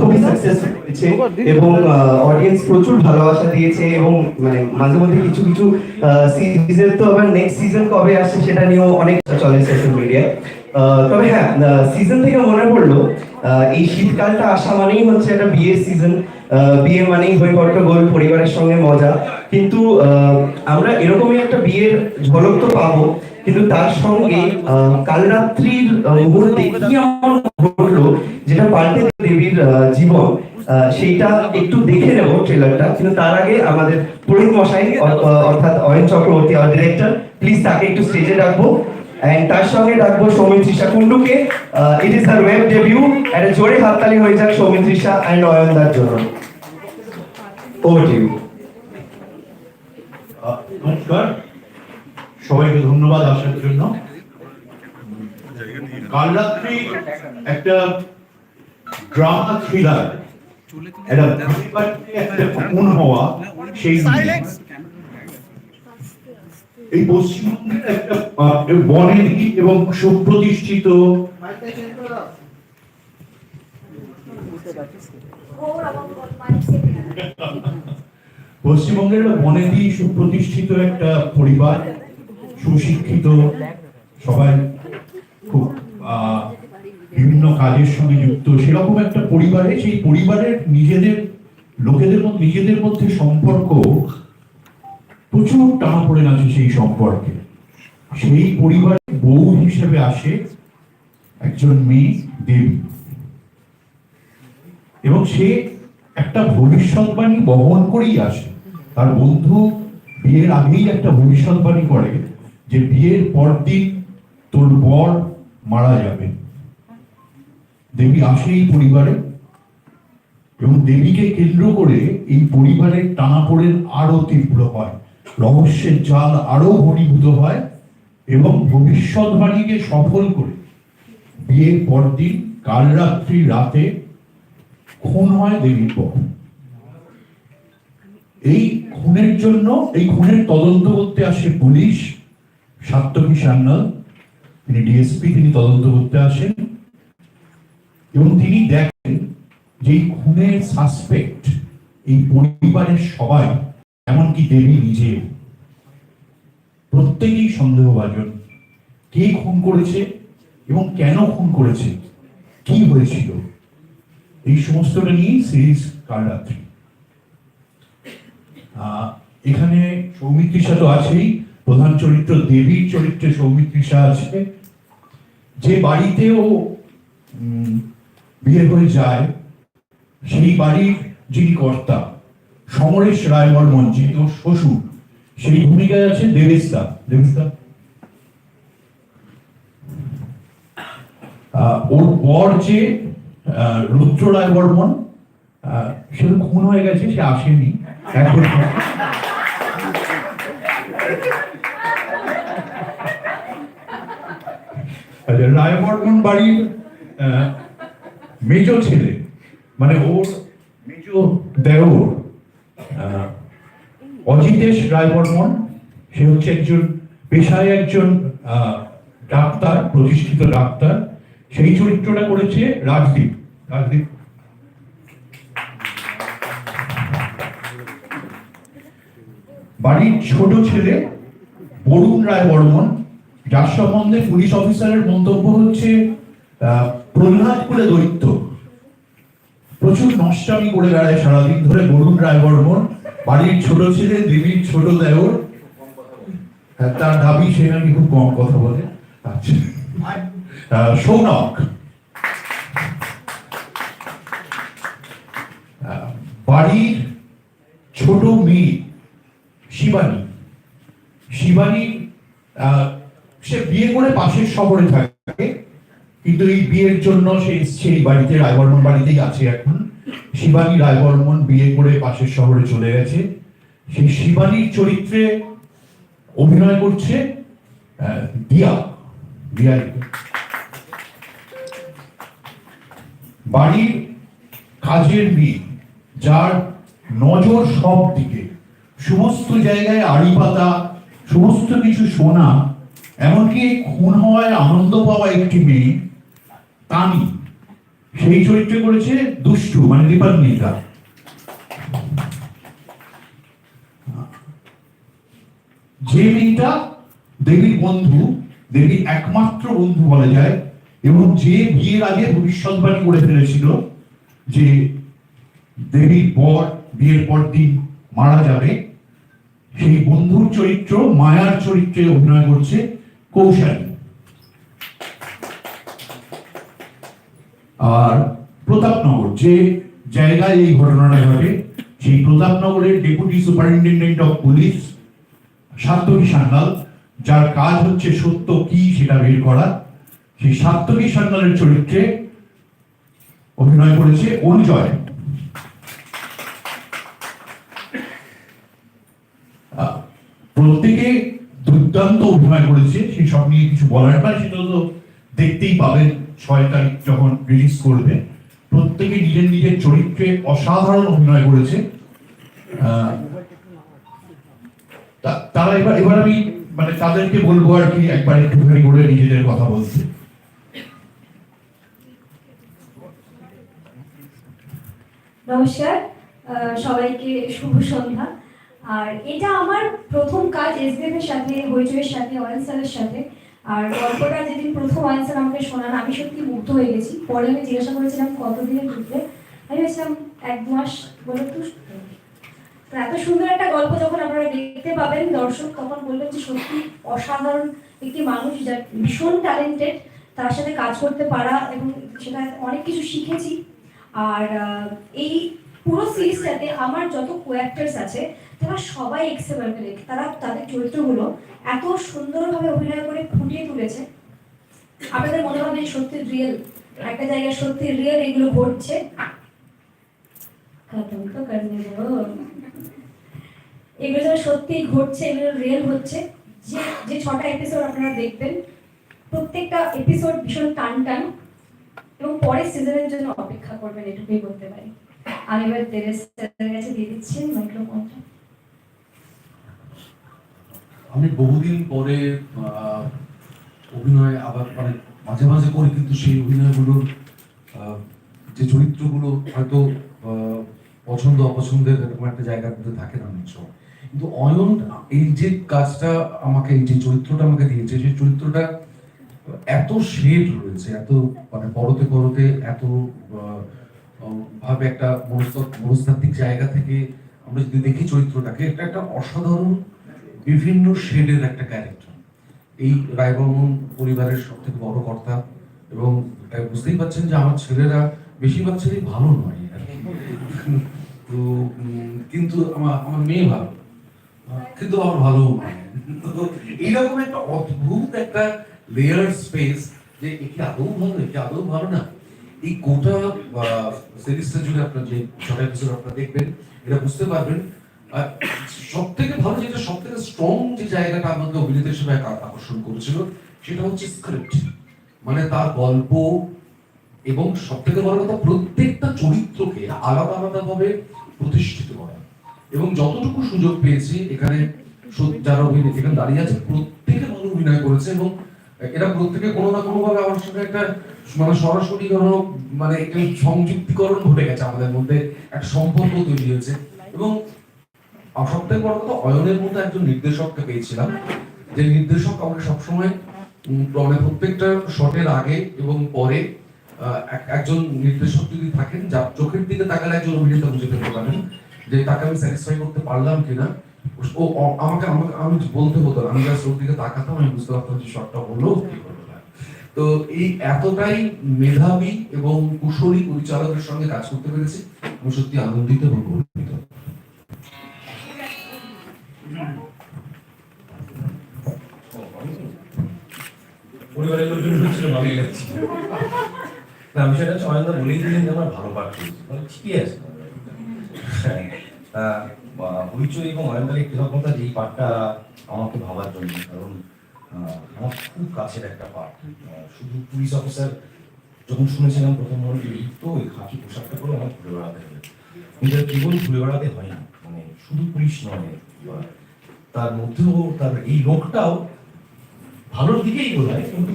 খুবই সাকসেসফুল হয়েছে। এবং অডিয়েন্স প্রচুর ভালোবাসা দিয়েছে এবং মানে মাঝে মধ্যে কিছু কিছু সিরিজের তো আবার নেক্সট সিজন কবে আসছে সেটা নিয়েও অনেক চলে সোশ্যাল মিডিয়ায় তবে হ্যাঁ সিজন থেকে মনে পড়ল এই শীতকালটা আসা মানেই হচ্ছে একটা বিয়ের সিজন বিয়ে মানেই বৈকট্য গোল পরিবারের সঙ্গে মজা। কিন্তু আমরা এরকমই একটা বিয়ের ঝলক তো পাবো। কিন্তু তার সঙ্গে কাল রাত্রির মুহূর্তে কি এমন ঘটলো যেটা পাল্টে দেবীর জীবন? সেইটা একটু দেখে নেব ট্রেলারটা কিন্তু তার আগে আমাদের পুরোহিত মশাই অর্থাৎ অয়ন চক্রবর্তী আর ডিরেক্টর প্লিজ তাকে একটু স্টেজে ডাকবো। এন্ড তার সঙ্গে ডাকবো সৌমিত্রিষা কুন্ডুকে ইট ইজ তার ওয়েব ডেবিউ একটা জোরে হাততালি হয়ে যাক সৌমিত্রিষা অ্যান্ড অয়নদার জন্য। ওভার টু ইউ নমস্কার। সবাইকে ধন্যবাদ আসার জন্য। কাল রাত্রি একটা ড্রামা থ্রিলার একটা একটা হওয়া সেই এই পশ্চিমবঙ্গের একটা বনেদি এবং সুপ্রতিষ্ঠিত পশ্চিমবঙ্গের বনেদি সুপ্রতিষ্ঠিত একটা পরিবার। সুশিক্ষিত, সবাই খুব বিভিন্ন কাজের সঙ্গে যুক্ত। সেরকম একটা পরিবারে, সেই পরিবারের নিজেদের, লোকেদের মধ্যে, নিজেদের মধ্যে সম্পর্ক প্রচুর টানা পড়ে আছে সেই সম্পর্কে। সেই পরিবারে বউ হিসেবে আসে একজন মেয়ে, দেবী। এবং সে একটা ভবিষ্যৎবাণী বহন করেই আসে। তার বন্ধু বিয়ের আগেই একটা ভবিষ্যৎবাণী করে। যে বিয়ের পরদিন তোর বর মারা যাবে। দেবী আসে এই পরিবারে এবং দেবীকে কেন্দ্র করে এই পরিবারের টানাপোড়েন আরও তীব্র হয়। রহস্যের জাল আরও ঘনীভূত হয় এবং ভবিষ্যৎবাণীকে সফল করে বিয়ের পরদিন কাল রাত্রি রাতে খুন হয় দেবীর পর এই খুনের জন্য, এই খুনের তদন্ত করতে আসে পুলিশ। সাত্তকী সান্যাল তিনি ডিএসপি তিনি তদন্ত করতে আসেন এবং তিনি দেখেন যে এই খুনের সাসপেক্ট এই পরিবারের সবাই এমনকি দেবী নিজে প্রত্যেকেই সন্দেহভাজন। কে খুন করেছে এবং কেন খুন করেছে? কি হয়েছিল? এই সমস্তটা নিয়ে সিরিজ কাল রাত্রি এখানে সৌমিত্রিষা তো আছেই প্রধান চরিত্র দেবীর চরিত্রে সৌমিত্রিষা আছে যে বাড়িতেও বিয়ে হয়ে যায়, সেই বাড়ির যিনি কর্তা, সমরেশ রায় বর্মন যিনি তোর শ্বশুর, সেই ভূমিকায় আছে দেবেস্তা দেবেস্তা ওর বর যে রুদ্র রায় বর্মন সে খুন হয়ে গেছে, সে আসেনি। এখন আচ্ছা, রায় বর্মন বাড়ির মেজ ছেলে মানে ওর মেজ দেওর অজিতেশ রায় বর্মন সে হচ্ছে একজন পেশায় একজন ডাক্তার প্রতিষ্ঠিত ডাক্তার। সেই চরিত্রটা করেছে রাজদীপ রাজদীপ। বাড়ির ছোট ছেলে বরুণ রায় বর্মন যার সম্বন্ধে পুলিশ অফিসারের মন্তব্য হচ্ছে প্রহ্লাদ করে দৈত্য। প্রচুর নষ্টামি করে বেড়ায় সারাদিন ধরে বরুণ রায় বর্মন বাড়ির ছোট ছেলে দেবীর ছোট দেওর। হ্যাঁ, তার দাবি সে নাকি খুব কম কথা বলে। আচ্ছা। সৌনক। বাড়ির ছোট মেয়ে শিবানী। শিবানী সে বিয়ে করে পাশের শহরে থাকে। কিন্তু এই বিয়ের জন্য সে এই বাড়িতে রায়বর্মন বাড়িতেই আছে এখন। শিবানী রায়বর্মন বিয়ে করে পাশের শহরে চলে গেছে। সেই শিবানীর চরিত্রে অভিনয় করছে দিয়া বাড়ির কাজের মেয়ে, যার নজর সব দিকে, সমস্ত জায়গায় আড়ি পাতা সমস্ত কিছু শোনা এমনকি খুন হওয়ায় আনন্দ পাওয়া একটি মেয়ে তানি সেই চরিত্রে করেছে দুষ্টু মানে দীপান্বিতা যে মেয়েটা দেবীর বন্ধু দেবীর একমাত্র বন্ধু বলা যায়, এবং যে বিয়ের আগে ভবিষ্যৎবাণী করে ফেলেছিল যে দেবীর বর বিয়ের পর দিন মারা যাবে, সেই বন্ধুর চরিত্র মায়ার চরিত্রে অভিনয় করছে কৌশালী। আর প্রতাপনগর, যে জায়গায় এই ঘটনাটা ঘটে, সেই প্রতাপনগরের deputy superintendent of police Satyaki Sanyal, যার কাজ হচ্ছে সত্য কি সেটা বের করা, সেই সাত্তকী সান্যালের চরিত্রে অভিনয় করেছে অনুজয়। প্রত্যেকে দুর্দান্ত অভিনয় করেছে। সেই সব নিয়ে কিছু বলার নয়, সেটা তো দেখতেই পাবেন ছয় তারিখ যখন রিলিজ করবে। প্রত্যেকে নিজের নিজের চরিত্রে অসাধারণ অভিনয় করেছে। তারা এবার এবার আমি মানে তাদেরকে বলব আর কি, একবার একটুখানি করে নিজেদের কথা বলতে। নমস্কার সবাইকে শুভ সন্ধ্যা। আর এটা আমার প্রথম কাজ এসবিএফ এর সাথে, হইচইয়ের সাথে অয়ন স্যারের সাথে। আর গল্পটা যেদিন প্রথম অয়ন স্যার আমাকে শোনান, আমি সত্যি মুগ্ধ হয়ে গেছি। পরে আমি জিজ্ঞাসা করেছিলাম, কতদিনের ঘুরতে আমি ভেবেছিলাম এক মাস, বলে তো এত সুন্দর একটা গল্প যখন আপনারা দেখতে পাবেন, দর্শক তখন বলবেন যে সত্যি অসাধারণ একটি মানুষ যার ভীষণ ট্যালেন্টেড তার সাথে কাজ করতে পারা এবং সেটা অনেক কিছু শিখেছি। আর এই পুরো সিরিজটাতে আমার যত কো অ্যাক্টার্স আছে তারা সবাই এক্সেলেন্ট তারা তাদের চরিত্রগুলো এত সুন্দরভাবে অভিনয় করে ফুটিয়ে তুলেছে। আপনাদের মনে হবে সত্যি রিয়েল একটা জায়গায় সত্যি রিয়েল এগুলো ঘটছে। দো। এগুলো যেন সত্যি ঘটছে, এগুলো রিয়েল হচ্ছে। যে যে ছটা এপিসোড আপনারা দেখবেন, প্রত্যেকটা এপিসোড ভীষণ টান টান এবং পরের সিজনের জন্য অপেক্ষা করবেন, এটুকুই বলতে পারি। আমি এবার কাছে দিয়ে দিচ্ছি মাইক্রোফোনটা আমি বহুদিন পরে অভিনয় আবার মানে মাঝে মাঝে করি, কিন্তু সেই অভিনয়গুলোর যে চরিত্রগুলো হয়তো পছন্দ, অপছন্দের এরকম একটা জায়গার মধ্যে থাকে না অনেক সময়। কিন্তু অয়ন, এই যে কাজটা আমাকে, এই যে চরিত্রটা আমাকে দিয়েছে, সেই চরিত্রটা এত শেড রয়েছে, এত মানে পরতে পরতে এত ভাবে একটা মনস্ত- মনস্তাত্ত্বিক জায়গা থেকে আমরা যদি দেখি চরিত্রটাকে, এটা একটা অসাধারণ বিভিন্ন শেডের একটা ক্যারেক্টার এই রায়বর্মন পরিবারের সব থেকে বড় কর্তা এবং বুঝতেই পারছেন যে আমার ছেলেরা বেশিরভাগ ছেলেই ভালো নয় আর। তো কিন্তু আমার আমার মেয়ে ভালো। কিন্তু আমার ভালো নয়। এইরকম একটা অদ্ভুত একটা লেয়ার স্পেস যে একে আদৌ ভালো একে আদৌ ভালো না। এই গোটা সিরিজটা জুড়ে আপনার যে ছটা এপিসোড আপনারা দেখবেন, এটা বুঝতে পারবেন। সব থেকে ভালো যেটা সব থেকে স্ট্রং যে জায়গাটা আমাকে অভিনেতা হিসেবে আকর্ষণ করেছিল, সেটা হচ্ছে স্ক্রিপ্ট মানে তার গল্প এবং সব থেকে বড় কথা, প্রত্যেকটা চরিত্রকে আলাদা আলাদা ভাবে প্রতিষ্ঠিত করা। এবং যতটুকু সুযোগ পেয়েছি, এখানে যারা অভিনেতা, এখানে দাঁড়িয়ে আছে, প্রত্যেকে ভালো অভিনয় করেছে এবং এটা প্রত্যেকে কোনো না কোনো ভাবে আমার সঙ্গে একটা মানে সরাসরি ধরো মানে সংযুক্তিকরণ ঘটে গেছে, আমাদের মধ্যে একটা সম্পর্ক তৈরি হয়েছে। এবং সব থেকে বড় কথা অয়নের মতো একজন নির্দেশককে পেয়েছিলাম, যে নির্দেশক সবসময় মানে প্রত্যেকটা শটের আগে এবং পরে একজন নির্দেশক যদি থাকেন, যার চোখের দিকে তাকালে একজন অভিনেতা বুঝে ফেলতে পারেন, যে তাকে আমি স্যাটিসফাই করতে পারলাম কিনা ও আমাকে আমাকে, আমি বলতে হতো। আমি জাস্ট ওর দিকে তাকাতাম, আমি বুঝতে পারতাম যে শটটা হলো কি হলো না। তো এই এতটাই মেধাবী এবং কুশলী পরিচালকের সঙ্গে কাজ করতে পেরেছি, আমি সত্যি আনন্দিত এবং গর্বিত পরিবারের লোকজন ছিল ভালোই লাগছে না সেটা সয়নদা বলেই দিলেন যে আমার ভালো পাঠ করেছি। মানে ঠিকই আছে। তা হইচই এবং অয়নদাকে কৃতজ্ঞতা যে এই পাঠটা আমাকে ভাবার জন্য, কারণ আমার খুব কাছের একটা পাঠ। শুধু পুলিশ অফিসার যখন শুনেছিলাম প্রথম মনে এই তো ওই খাকি পোশাকটা করে আমার ঘুরে বেড়াতে হবে। এটা কেবল ঘুরে বেড়াতে হয় না। মানে শুধু পুলিশ নয় তার মধ্যেও তার এই লোকটাও ভালোর দিকেই বোধ হয় কিন্তু